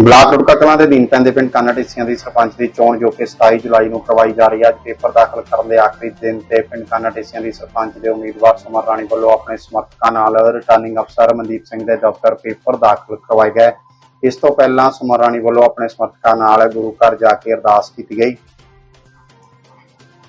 Block Rurka Kalan ਦੇ ਅਧੀਨ ਪੈਂਦੇ ਪਿੰਡ ਕਾਨਾ ਦੀ ਸਰਪੰਚ ਦੀ ਚੋਣ ਜੋ ਕਿ 27 ਜੁਲਾਈ ਨੂੰ ਕਰਵਾਈ ਜਾ ਰਹੀ ਹੈ, ਅੱਜ ਪੇਪਰ ਦਾਖਲ ਕਰਨ ਦੇ ਆਖਰੀ ਦਿਨ ਤੇ ਪਿੰਡ ਕਾਨਾ ਦੀ ਸਰਪੰਚ ਦੇ ਉਮੀਦਵਾਰ ਸਮਰ ਰਾਣੀ ਵੱਲੋਂ ਆਪਣੇ ਸਮਰਥਕਾਂ ਨਾਲ ਰਿਟਰਨਿੰਗ ਅਫਸਰ ਮਨਦੀਪ ਸਿੰਘ ਦੇ ਦਫ਼ਤਰ ਪੇਪਰ ਦਾਖਲ ਕਰਵਾਏ ਗਏ। ਇਸ ਤੋਂ ਪਹਿਲਾਂ ਸਮਰ ਰਾਣੀ ਵੱਲੋਂ ਆਪਣੇ ਸਮਰਥਕਾਂ ਨਾਲ ਗੁਰੂ ਘਰ ਜਾ ਕੇ ਅਰਦਾਸ ਕੀਤੀ ਗਈ।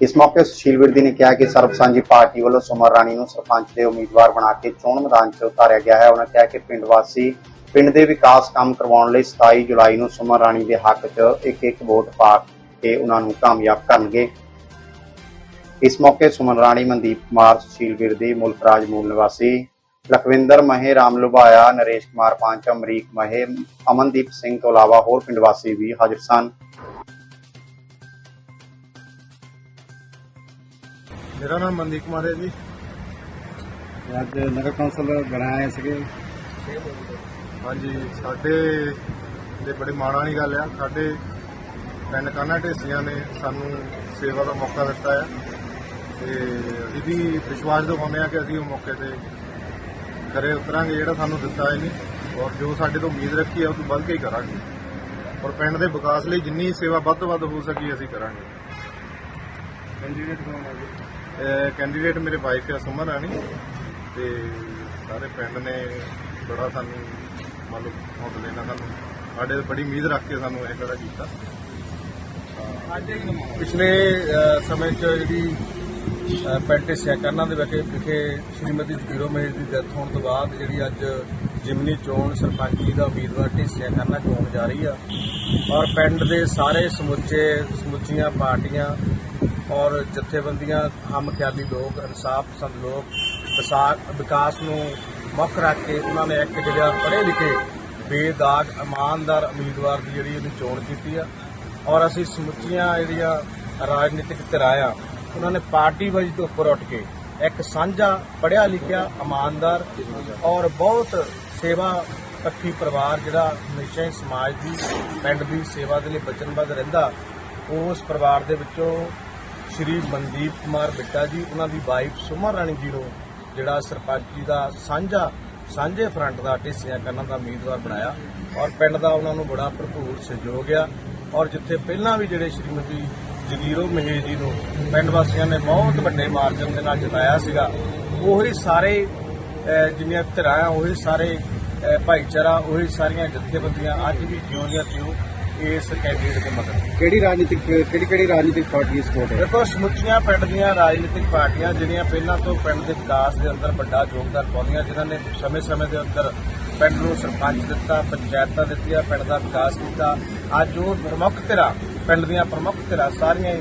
ਇਸ ਮੌਕੇ ਸੁਸ਼ੀਲ ਵਿਰਦੀ ਨੇ ਕਿਹਾ ਕਿ ਸਰਬ ਸਾਂਝੀ ਪਾਰਟੀ ਵੱਲੋਂ ਸੁਮਰ ਰਾਣੀ ਨੂੰ ਸਰਪੰਚ ਦੇ ਉਮੀਦਵਾਰ ਬਣਾ ਕੇ ਚੋਣ ਮੈਦਾਨ 'ਚ ਉਤਾਰਿਆ ਗਿਆ ਹੈ। ਉਹਨਾਂ ਕਿਹਾ ਕਿ ਪਿੰਡ ਵਾਸੀ ਪਿੰਡ ਦੇ ਵਿਕਾਸ ਕੰਮ ਕਰਵਾਉਣ ਲਈ 27 ਜੁਲਾਈ ਨੂੰ ਸੁਮਰ ਰਾਣੀ ਦੇ ਹੱਕ 'ਚ ਇੱਕ ਇੱਕ ਵੋਟ ਪਾ ਕੇ ਉਹਨਾਂ ਨੂੰ ਕਾਮਯਾਬ ਕਰਨਗੇ। ਇਸ ਮੌਕੇ ਸੁਮਨ ਰਾਣੀ ਮਨਦੀਪ ਕੁਮਾਰ ਸੁਸ਼ੀਲ ਵਿਰਦੀ ਮੁਲਕ ਰਾਜ ਮੂਲ ਨਿਵਾਸੀ ਲਖਵਿੰਦਰ ਮਹੇ ਰਾਮ ਲੁਭਾਇਆ ਨਰੇਸ਼ ਕੁਮਾਰ ਪਾਂਚ ਅਮਰੀਕ ਮਹੇ ਅਮਨਦੀਪ ਸਿੰਘ ਤੋਂ ਇਲਾਵਾ ਹੋਰ ਪਿੰਡ ਵਾਸੀ ਵੀ ਹਾਜ਼ਰ ਸਨ। ਮੇਰਾ ਨਾਮ ਮਨਦੀਪ ਕੁਮਾਰ ਹੈ ਜੀ। ਅੱਜ ਨਗਰ ਕੌਂਸਲ ਬਣਾਏ ਸੀਗੇ। ਹਾਂਜੀ ਸਾਡੇ ਦੇ ਬੜੇ ਮਾਣ ਵਾਲੀ ਗੱਲ ਆ। ਸਾਡੇ ਪਿੰਡ ਕਾਨਾ ਢੇਸੀਆਂ ਨੇ ਸਾਨੂੰ ਸੇਵਾ ਦਾ ਮੌਕਾ ਦਿੱਤਾ ਹੈ ਤੇ ਅਸੀਂ ਵੀ ਵਿਸ਼ਵਾਸ ਦਿਖਾਉਂਦੇ ਆ ਕਿ ਅਸੀਂ ਉਹ ਮੌਕੇ ਤੇ ਖਰੇ ਉਤਰਾਂਗੇ ਜਿਹੜਾ ਸਾਨੂੰ ਦਿੱਤਾ ਹੈ ਜੀ। ਔਰ ਜੋ ਸਾਡੇ ਤੋਂ ਉਮੀਦ ਰੱਖੀ ਹੈ ਉਹ ਤੋਂ ਵੱਧ ਕੇ ਹੀ ਕਰਾਂਗੇ। ਔਰ ਪਿੰਡ ਦੇ ਵਿਕਾਸ ਲਈ ਜਿੰਨੀ ਸੇਵਾ ਵੱਧ ਤੋਂ ਵੱਧ ਹੋ ਸਕੀ ਅਸੀਂ ਕਰਾਂਗੇ। ਕੈਂਡੀਡੇਟ ਕੌਣ ਹੈ ਕੈਂਡੀਡੇਟ ਮੇਰੇ ਵਾਈਫ ਆ ਸੁਮਨ ਰਾਣੀ। ਤੇ ਸਾਰੇ ਪਿੰਡ ਨੇ ਬੜਾ ਸਾਨੂੰ ਮੰਨ ਲਓ ਹੌਸਲੇ ਨਾਲ ਸਾਨੂੰ ਸਾਡੇ ਤੇ ਬੜੀ ਉਮੀਦ ਰੱਖ ਕੇ ਸਾਨੂੰ ਇਹ ਖੜਾ ਕੀਤਾ। ਪਿਛਲੇ ਸਮੇਂ 'ਚ ਜਿਹੜੀ ਪਿੰਡ ਸੈਕਰਨਾਂ ਦੇ ਵਿਖੇ ਵਿਖੇ ਸ਼੍ਰੀਮਤੀ ਜਗੀਰੋ ਮਹੇਸ਼ ਦੀ ਡੈਥ ਹੋਣ ਤੋਂ ਬਾਅਦ ਜਿਹੜੀ ਅੱਜ ਜਿਮਨੀ ਚੋਣ ਸਰਪੰਚੀ ਦਾ ਉਮੀਦਵਾਰ ਢੇਸਿਆ ਕਰਨਾ ਚੋਣ ਜਾ ਰਹੀ ਆ। ਔਰ ਪਿੰਡ ਦੇ ਸਾਰੇ ਸਮੁੱਚੇ ਸਮੁੱਚੀਆਂ ਪਾਰਟੀਆਂ ਔਰ ਜਥੇਬੰਦੀਆਂ ਹਮ ਖਿਆਲੀ ਲੋਕ ਇਨਸਾਫ ਪਸੰਦ ਲੋਕ ਵਿਕਾਸ ਨੂੰ ਮੁੱਖ ਰੱਖ ਕੇ ਉਹਨਾਂ ਨੇ ਇੱਕ ਜਿਹੜਾ ਪੜ੍ਹੇ ਲਿਖੇ ਬੇਦਾਗ, ਇਮਾਨਦਾਰ ਉਮੀਦਵਾਰ ਦੀ ਜਿਹੜੀ ਉਹਦੀ ਚੋਣ ਕੀਤੀ ਆ। ਔਰ ਅਸੀਂ ਸਮੁੱਚੀਆਂ ਜਿਹੜੀਆਂ ਰਾਜਨੀਤਿਕ ਧਿਰਾਂ ਉਹਨਾਂ ਨੇ ਪਾਰਟੀ ਵਜ ਤੋਂ ਉੱਪਰ ਉੱਠ ਕੇ ਇੱਕ ਸਾਂਝਾ ਪੜ੍ਹਿਆ ਲਿਖਿਆ, ਇਮਾਨਦਾਰ ਔਰ ਬਹੁਤ ਸੇਵਾ ਪੱਖੀ ਪਰਿਵਾਰ ਜਿਹੜਾ ਹਮੇਸ਼ਾ ਹੀ ਸਮਾਜ ਦੀ, ਪਿੰਡ ਦੀ ਸੇਵਾ ਦੇ ਲਈ ਵਚਨਬੱਧ ਰਹਿੰਦਾ, ਉਸ ਪਰਿਵਾਰ ਦੇ ਵਿੱਚੋਂ ਸ਼੍ਰੀ ਮਨਦੀਪ ਕੁਮਾਰ ਬਿੱਟਾ ਜੀ, ਉਹਨਾਂ ਦੀ ਵਾਈਫ ਸੁਮਨ ਰਾਣੀ ਜੀ ਨੂੰ ਜਿਹੜਾ ਸਰਪੰਚੀ ਦਾ ਸਾਂਝਾ, ਸਾਂਝੇ ਫਰੰਟ ਦਾ ਢਿੱਸਿਆਂ ਕਰਨ ਦਾ ਉਮੀਦਵਾਰ ਬਣਾਇਆ ਔਰ ਪਿੰਡ ਦਾ ਉਹਨਾਂ ਨੂੰ ਬੜਾ ਭਰਪੂਰ ਸਹਿਯੋਗ ਆ। ਔਰ ਜਿੱਥੇ ਪਹਿਲਾਂ ਵੀ ਜਿਹੜੇ ਸ਼੍ਰੀਮਤੀ ਜਗੀਰੋ ਮਹੇਸ਼ ਜੀ ਨੂੰ ਪਿੰਡ ਵਾਸੀਆਂ ਨੇ ਬਹੁਤ ਵੱਡੇ ਮਾਰਜਨ ਦੇ ਨਾਲ ਜਿਤਾਇਆ ਸੀਗਾ, ਉਹੀ ਸਾਰੇ ਜਿੰਨੀਆਂ ਧਿਰਾਂ ਉਹੀ ਸਾਰੇ ਭਾਈਚਾਰਾ, ਉਹੀ ਸਾਰੀਆਂ ਜਥੇਬੰਦੀਆਂ ਅੱਜ ਵੀ ਜਿਉਂ ਦੀਆਂ ਤਿਉਂ ਇਸ ਕੈਂਡੀਡੇਟ ਦੇ ਮਗਰ। ਕਿਹੜੀ ਰਾਜਨੀਤਿਕ ਕਿਹੜੀ ਕਿਹੜੀ ਰਾਜਨੀਤਿਕ ਪਾਰਟੀ ਸਪੋਰਟ ਹੈ? ਦੇਖੋ ਸਮੁੱਚੀਆਂ ਪਿੰਡ ਦੀਆਂ ਰਾਜਨੀਤਿਕ ਪਾਰਟੀਆਂ ਜਿਹੜੀਆਂ ਪਹਿਲਾਂ ਤੋਂ ਪਿੰਡ ਦੇ ਵਿਕਾਸ ਦੇ ਅੰਦਰ ਵੱਡਾ ਯੋਗਦਾਨ ਪਾਉਂਦੀਆਂ ਜਿਨ੍ਹਾਂ ਨੇ ਸਮੇਂ-ਸਮੇਂ ਦੇ ਅੰਦਰ ਪਿੰਡ ਨੂੰ ਸਰਪੰਚ ਦਿੱਤਾ ਪੰਚਾਇਤਾਂ ਦਿੱਤੀਆਂ ਪਿੰਡ ਦਾ ਵਿਕਾਸ ਕੀਤਾ। ਅੱਜ ਉਹ ਪ੍ਰਮੁੱਖ ਧਿਰਾਂ ਪਿੰਡ ਦੀਆਂ ਪ੍ਰਮੁੱਖ ਧਿਰਾਂ ਸਾਰੀਆਂ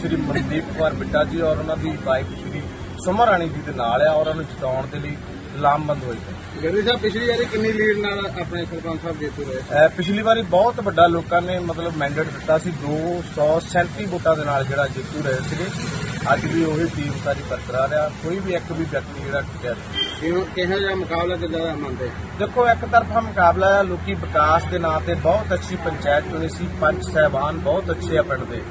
ਸ਼੍ਰੀ ਮਨਦੀਪ ਕੁਮਾਰ ਬਿੱਟਾ ਜੀ ਔਰ ਉਹਨਾਂ ਦੀ ਵਾਈਫ ਸ਼੍ਰੀ ਸੁਮਾ ਰਾਣੀ ਜੀ ਦੇ ਨਾਲ ਆ ਔਰ ਉਹਨਾਂ ਨੂੰ ਜਿਤਾਉਣ ਦੇ ਲਈ ਲਾਮਬੰਦ ਹੋਏ ਪਏ ਗਰਵੀ ਸਾਹਿਬ ਪਿਛਲੀ ਵਾਰੀ ਕਿੰਨੀ ਲੀਡ ਨਾਲ ਆਪਣੇ ਸਰਪੰਚ ਸਾਹਿਬ ਜੇਤੂ ਰਹੇ ਪਿਛਲੀ ਵਾਰੀ ਬਹੁਤ ਵੱਡਾ ਲੋਕਾਂ ਨੇ ਮਤਲਬ ਮੈਂਡੇਟ ਦਿੱਤਾ ਸੀ। 237 ਵੋਟਾਂ ਦੇ ਨਾਲ ਜਿਹੜਾ ਜੇਤੂ ਰਹੇ ਸੀਗੇ। ਅੱਜ ਵੀ ਉਹੀ ਟੀਮ ਸਾਰੀ ਬਰਕਰਾਰ ਆ। ਕੋਈ ਵੀ ਇੱਕ ਵੀ ਵਿਅਕਤੀ ਜਿਹੜਾ ਟਿਕਿਆ ਕਿਹੋ ਕਿਹੋ ਜਿਹਾ ਮੁਕਾਬਲਾ ਤੇ ਜ਼ਿਆਦਾ ਮੰਨਦੇ? ਦੇਖੋ ਇੱਕ ਤਰਫਾ ਮੁਕਾਬਲਾ ਹੈ ਲੋਕੀ ਵਿਕਾਸ ਦੇ ਨਾਂ ਤੇ ਬਹੁਤ ਅੱਛੀ ਪੰਚਾਇਤ ਚੁਣੀ ਸੀ। ਪੰਚ ਸਹਿਬਾਨ ਬਹੁਤ ਅੱਛੇ ਆ ਪਿੰਡ ਦੇ।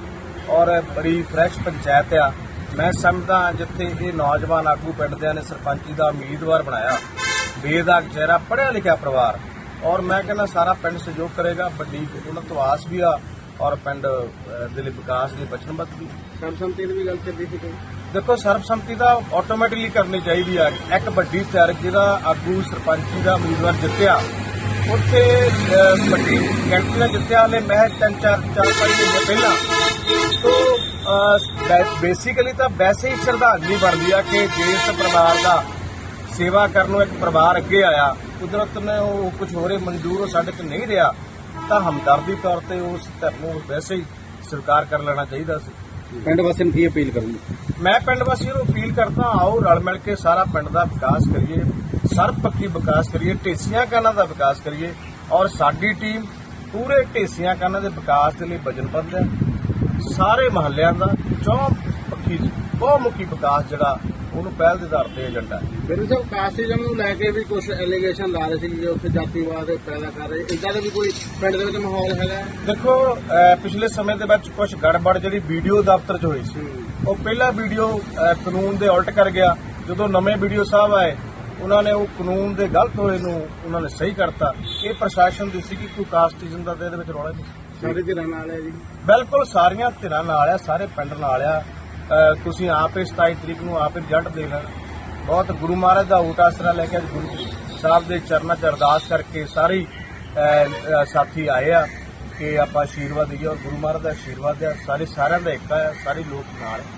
ਔਰ ਬੜੀ ਫਰੈਸ਼ ਪੰਚਾਇਤ ਆ। ਮੈਂ ਸਮਝਦਾ ਜਿੱਥੇ ਇਹ ਨੌਜਵਾਨ ਆਗੂ ਪਿੰਡ ਦੇ ਨੇ ਸਰਪੰਚੀ ਦਾ ਉਮੀਦਵਾਰ ਬਣਾਇਆ ਬੇਦਾਗ ਚਿਹਰਾ ਪੜ੍ਹਿਆ ਲਿਖਿਆ ਪਰਿਵਾਰ। ਔਰ ਮੈਂ ਕਹਿੰਦਾ ਸਾਰਾ ਪਿੰਡ ਸਹਿਯੋਗ ਕਰੇਗਾ ਵੱਡੀ ਉਹਨਾਂ ਤੋਂ ਆਸ ਵੀ ਆ ਔਰ ਪਿੰਡ ਦੇ ਲਈ ਵਿਕਾਸ ਲਈ ਬਚਨਬੱਧ ਵੀ। ਸਰਬਸੰਮਤੀ ਦੀ ਵੀ ਗੱਲ ਚੱਲਦੀ ਸੀ ਦੇਖੋ ਸਰਬਸੰਮਤੀ ਦਾ ਆਟੋਮੈਟਿਕਲੀ ਕਰਨੀ ਚਾਹੀਦੀ ਆ। ਇੱਕ ਵੱਡੀ ਧਿਰ ਜਿਹੜਾ ਆਗੂ ਸਰਪੰਚੀ ਦਾ ਉਮੀਦਵਾਰ ਜਿੱਤਿਆ ਉੱਥੇ ਵੱਡੀ ਗਿਣਤੀ ਨਾਲ ਜਿੱਤਿਆ ਹਲੇ ਮੈਂ ਤਿੰਨ ਚਾਰ ਚਾਰ ਪੰਜ ਮਹੀਨੇ ਪਹਿਲਾਂ। ਤੋਂ ਬੇਸਿਕਲੀ ਤਾਂ ਵੈਸੇ ਹੀ ਸ਼ਰਧਾਂਜਲੀ ਬਣਦੀ ਆ ਕਿ ਜਿਸ ਪਰਿਵਾਰ ਦਾ ਸੇਵਾ ਕਰਨ ਨੂੰ ਇੱਕ ਪਰਿਵਾਰ ਅੱਗੇ ਆਇਆ ਕੁਦਰਤ ਨੇ ਉਹ ਕੁਝ ਹੋਰੇ ਮਨਜ਼ੂਰ ਉਹ ਸਾਡੇ ਕੋਲ ਨਹੀਂ ਰਿਹਾ ਤਾਂ ਹਮਦਰਦੀ ਤੌਰ ਤੇ ਉਸ ਧਿਰ ਨੂੰ ਵੈਸੇ ਹੀ ਸਵੀਕਾਰ ਕਰ ਲੈਣਾ ਚਾਹੀਦਾ ਸੀ। ਪਿੰਡ ਵਾਸੀਆਂ ਨੂੰ ਕੀ ਅਪੀਲ ਕਰੂੰਗੇ ਮੈਂ ਪਿੰਡ ਵਾਸੀਆਂ ਨੂੰ ਅਪੀਲ ਕਰਦਾ ਆਓ ਰਲ ਮਿਲ ਕੇ ਸਾਰਾ ਪਿੰਡ ਦਾ ਵਿਕਾਸ ਕਰੀਏ ਸਰਬਪੱਖੀ ਵਿਕਾਸ ਕਰੀਏ ਢੇਸੀਆਂ ਕਾਨਾਂ ਦਾ ਵਿਕਾਸ ਕਰੀਏ ਔਰ ਸਾਡੀ ਟੀਮ ਪੂਰੇ ਢੇਸੀਆਂ ਕਾਨਾਂ ਦੇ ਵਿਕਾਸ ਦੇ ਲਈ ਵਚਨਬੱਧ ਹੈ। ਸਾਰੇ ਮਹੱਲਿਆਂ ਦਾ ਚੌਪੱਖੀ ਬਹੁਮੁਖੀ ਵਿਕਾਸ ਜਿਹੜਾ ਉਹਨੂੰ ਪਹਿਲ ਦੇ ਆਧਾਰ ਤੇ ਏਜੰਡਾ ਗਰਵੀ ਸਾਹਿਬ ਕਾਸਟਿਜ਼ਮ ਨੂੰ ਲੈ ਕੇ ਵੀ ਕੁਝ ਐਲੀਗੇਸ਼ਨ ਲਾ ਰਹੇ ਸੀ ਕਿ ਉੱਥੇ ਜਾਤੀਵਾਦ ਪੈਦਾ ਕਰ ਰਹੇ। ਇਦਾਂ ਦਾ ਵੀ ਕੋਈ ਪਿੰਡ ਦੇ ਵਿੱਚ ਮਾਹੌਲ ਹੈਗਾ? ਦੇਖੋ ਪਿਛਲੇ ਸਮੇਂ ਦੇ ਵਿੱਚ ਕੁਝ ਗੜਬੜ ਜਿਹੜੀ ਵੀਡੀਓ ਦਫ਼ਤਰ 'ਚ ਹੋਈ ਸੀ ਉਹ ਪਹਿਲਾ ਵੀਡੀਓ ਕਾਨੂੰਨ ਦੇ ਉਲਟ ਕਰ ਗਿਆ। ਜਦੋਂ ਨਵੇਂ ਵੀਡੀਓ ਸਾਹਿਬ ਆਏ ਉਹਨਾਂ ਨੇ ਉਹ ਕਾਨੂੰਨ ਦੇ ਗਲਤ ਹੋਏ ਨੂੰ ਉਹਨਾਂ ਨੇ ਸਹੀ ਕਰਤਾ। ਇਹ ਪ੍ਰਸ਼ਾਸਨ ਦੀ ਸੀ ਕਿ ਕੋਈ ਕਾਸਟਿਜ਼ਮ ਦਾ ਤਾਂ ਇਹਦੇ ਵਿੱਚ ਰੌਲਾ ਨਹੀਂ। ਸਾਰੇ ਧਿਰਾਂ ਨਾਲ ਹੈ ਜੀ। ਬਿਲਕੁਲ ਸਾਰੀਆਂ ਧਿਰਾਂ ਨਾਲ ਆ ਸਾਰੇ ਪਿੰਡ ਨਾਲ ਆ। ਤੁਸੀਂ ਆਪੇ 27 ਤਰੀਕ ਨੂੰ ਆਪੇ ਰਿਜ਼ਲਟ ਦੇ ਲੈਣਾ। ਬਹੁਤ ਗੁਰੂ ਮਹਾਰਾਜ ਦਾ ਊਟ ਆਸਰਾ ਲੈ ਕੇ ਗੁਰੂ ਸਾਹਿਬ ਦੇ ਚਰਨਾਂ 'ਚ ਅਰਦਾਸ ਕਰਕੇ ਸਾਰੇ ਸਾਥੀ ਆਏ ਆ ਕਿ ਆਪਾਂ ਆਸ਼ੀਰਵਾਦ ਦਈਏ ਔਰ ਗੁਰੂ ਮਹਾਰਾਜ ਦਾ ਆਸ਼ੀਰਵਾਦ ਹੈ ਸਾਰੇ ਸਾਰਿਆਂ ਦਾ ਇੱਕ ਹੈ ਸਾਰੇ ਲੋਕ ਨਾਲ ਹੈ।